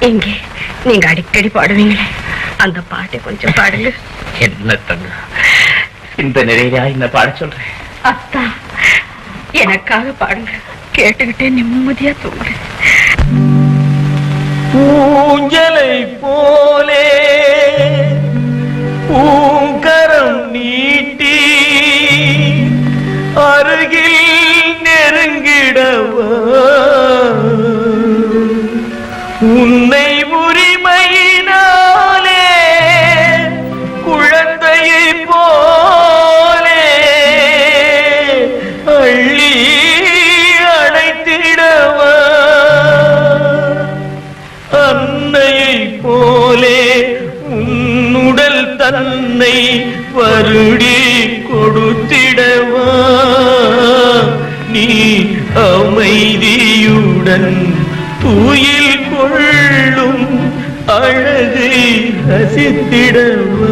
இங்கே. நீங்க அடிக்கடி பாடுவீங்களே. அந்த பாட்டை கொஞ்சம் பாடுங்க. என்ன தங்க? இந்த நிலையிலா என்ன பாட சொல்றேன் அத்தா எனக்காக பாடுங்க. கேட்டுக்கிட்டே நிம்மதியா தூங்கு உன்னை உரிமையினாலே குழந்தையை போலே அள்ளி அணைத்திடவா? அன்னையை போலே உன்னுடல் தன்னை வருடி கொடுத்திடவா? நீ அமைதியுடன் தூயில் அழகை ரசித்திடவா